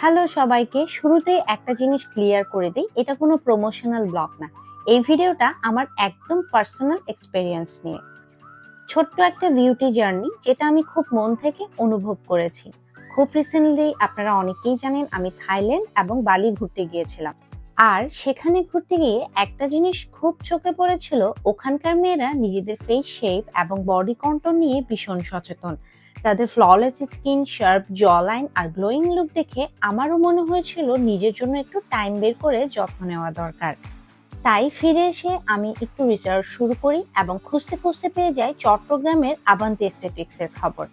Hello সবাইকে, শুরুতেই একটা জিনিস ক্লিয়ার করে দিই, এটা কোনো প্রমোশনাল ব্লগ না। এই ভিডিওটা আমার একদম পার্সোনাল এক্সপেরিয়েন্স নিয়ে। ছোট্ট একটা বিউটি জার্নি যেটা আমি খুব মন থেকে অনুভব করেছি। খুব রিসেন্টলি আপনারা অনেকেই জানেন, আমি থাইল্যান্ড এবং বালি ঘুরতে গিয়েছিলাম। আর সেখানে ঘুরতে গিয়ে একটা জিনিস খুব চোখে পড়েছিল, ওখানকার মেয়েরা নিজেদের ফেস শেপ এবং বডি কন্ট্রোল নিয়ে ভীষণ সচেতন। তাদের flawless skin sharp jaw line আর গ্লোয়িং লুক দেখে আমারও মনে হয়েছিল নিজের জন্য একটু টাইম বের করে যত্ন নেওয়া দরকার। তাই ফিরে এসে আমি একটু রিসার্চ শুরু করি এবং খুঁজতে খুঁজতে পেয়ে যাই চট্টগ্রামের আবান্তি এস্থেটিক্স এর খবর,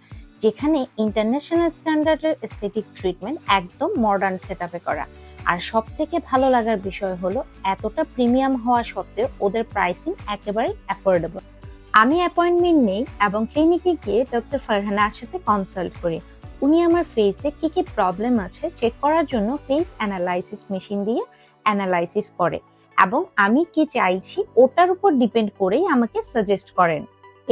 যেখানে ইন্টারন্যাশনাল স্ট্যান্ডার্ডের এস্থেটিক ট্রিটমেন্ট একদম মডার্ন সেট করা। আর সব থেকে ভালো লাগার বিষয় হলো, এতটা প্রিমিয়াম হওয়া সত্ত্বেও ওদের প্রাইসিং একেবারে অ্যাফোর্ডেবল আমি অ্যাপয়েন্টমেন্ট নেই এবং ক্লিনিকে গিয়ে ডক্টর ফারহানার সাথে কনসাল্ট করি। উনি আমার ফেসে কি কি প্রবলেম আছে চেক করার জন্য ফেস অ্যানালাইসিস মেশিন দিয়ে অ্যানালাইসিস করে এবং আমি কি চাইছি ওটার উপর ডিপেন্ড করেই আমাকে সাজেস্ট করেন।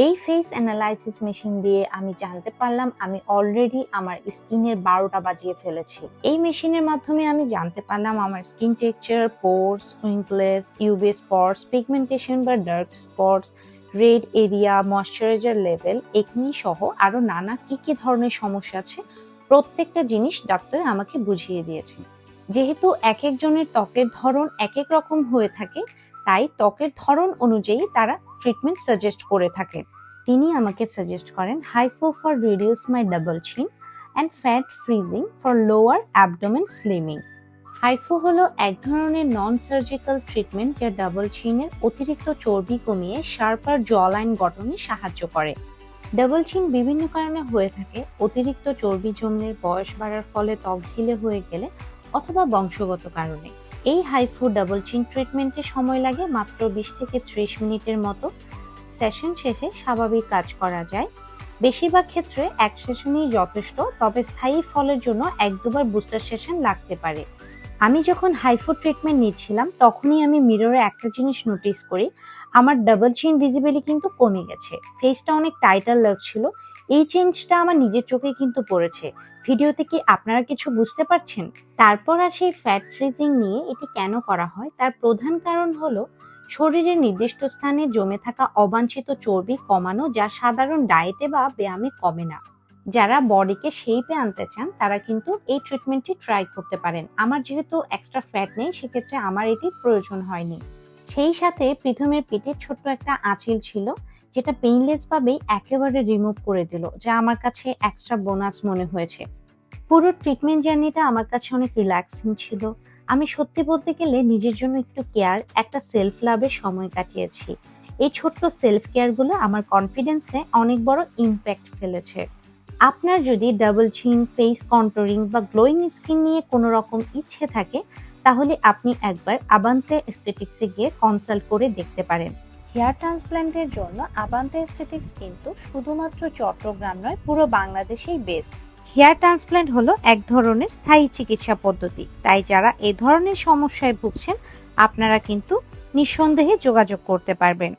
এই ফেস অ্যানালাইসিস মেশিন দিয়ে আমি জানতে পারলাম আমি অলরেডি আমার স্কিনের বারোটা বাজিয়ে ফেলেছি। এই মেশিনের মাধ্যমে আমি জানতে পারলাম আমার skin texture pores wrinkles UV spots pigmentation বা dark spots red area moisturizer level acne সহ আরও নানা কি কি ধরনের সমস্যা আছে, প্রত্যেকটা জিনিস ডাক্তার আমাকে বুঝিয়ে দিয়েছেন যেহেতু এক একজনের ত্বকের ধরন এক এক রকম হয়ে থাকে তাই ত্বকের ধরন অনুযায়ী তারা ট্রিটমেন্ট সাজেস্ট করে থাকে। তিনি আমাকে সাজেস্ট করেন HIFU for reduce my double chin and fat freezing for lower abdomen slimming HIFU হলো এক ধরনের নন সার্জিক্যাল ট্রিটমেন্ট যা ডাবল চিনের অতিরিক্ত চর্বি কমিয়ে শার্পার জলাইন গঠনে সাহায্য করে। ডাবল চিন বিভিন্ন কারণে হয়ে থাকে, অতিরিক্ত চর্বি জমলে বয়স বাড়ার ফলে ত্বক ঢিলে হয়ে গেলে অথবা বংশগত কারণে। এই হাইফু ডাবল চিন ট্রিটমেন্টে সময় লাগে মাত্র বিশ থেকে ত্রিশ মিনিটের মতো। সেশন শেষে স্বাভাবিক কাজ করা যায়। বেশিরভাগ ক্ষেত্রে এক সেশনই যথেষ্ট, তবে স্থায়ী ফলের জন্য এক দুবার বুস্টার সেশন লাগতে পারে। আমি যখন হাইফো ট্রিটমেন্ট নিচ্ছিলাম, তখনই আমি মিররে একটা জিনিস নোটিস করি। আমার ডাবল চিন ভিজিবিলি কিন্তু কমে গেছে। ফেসটা অনেক টাইটার লাগছিল এই চেঞ্জটা আমার নিজের চোখে কিন্তু পড়েছে। ভিডিওতে কি আপনারা কিছু বুঝতে পারছেন? তারপর আসি ফ্যাট ফ্রিজিং নিয়ে এটি কেন করা হয়? তার প্রধান কারণ হলো, শরীরের নির্দিষ্ট স্থানে জমে থাকা অবাঞ্ছিত চর্বি কমানো যা সাধারণ ডায়েটে বা ব্যায়ামে কমে না। যারা বডিকে শেপে আনতে চান, তারা কিন্তু এই ট্রিটমেন্টটি ট্রাই করতে পারেন। আমার যেহেতু এক্সট্রা ফ্যাট নেই, সেক্ষেত্রে আমার এটি প্রয়োজন হয়নি। সেই সাথে প্রথমের পেটে ছোট্ট একটা আঁচিল ছিল, যেটা পেইনলেস ভাবেই একেবারে রিমুভ করে দিল, যা আমার কাছে এক্সট্রা বোনাস মনে হয়েছে। পুরো ট্রিটমেন্ট জার্নিটা আমার কাছে অনেক রিল্যাক্সিং ছিল। আমি সত্যি বলতে গেলে নিজের জন্য একটু কেয়ার একটা সেলফ লাভের সময় কাটিয়েছি। এই ছোট্ট সেলফ কেয়ারগুলো আমার কনফিডেন্সে অনেক বড় ইম্প্যাক্ট ফেলেছে। আপনার যদি ডাবল চিন ফেস কন্ট্রোলিং বা গ্লোয়িং স্কিন নিয়ে কোনো রকম ইচ্ছে থাকে, তাহলে আপনি একবার আবান্তে এস্থেটিক্সে গিয়ে কনসাল্ট করে দেখতে পারেন। হেয়ার ট্রান্সপ্ল্যান্টের জন্য আবান্তে এস্থেটিক্স কিন্তু শুধুমাত্র চট্টগ্রাম নয়, পুরো বাংলাদেশেই বেস্ট হেয়ার ট্রান্সপ্ল্যান্ট হলো এক ধরনের স্থায়ী চিকিৎসা পদ্ধতি। তাই যারা এ ধরনের সমস্যায় ভুগছেন, আপনারা কিন্তু নিঃসন্দেহে যোগাযোগ করতে পারবেন।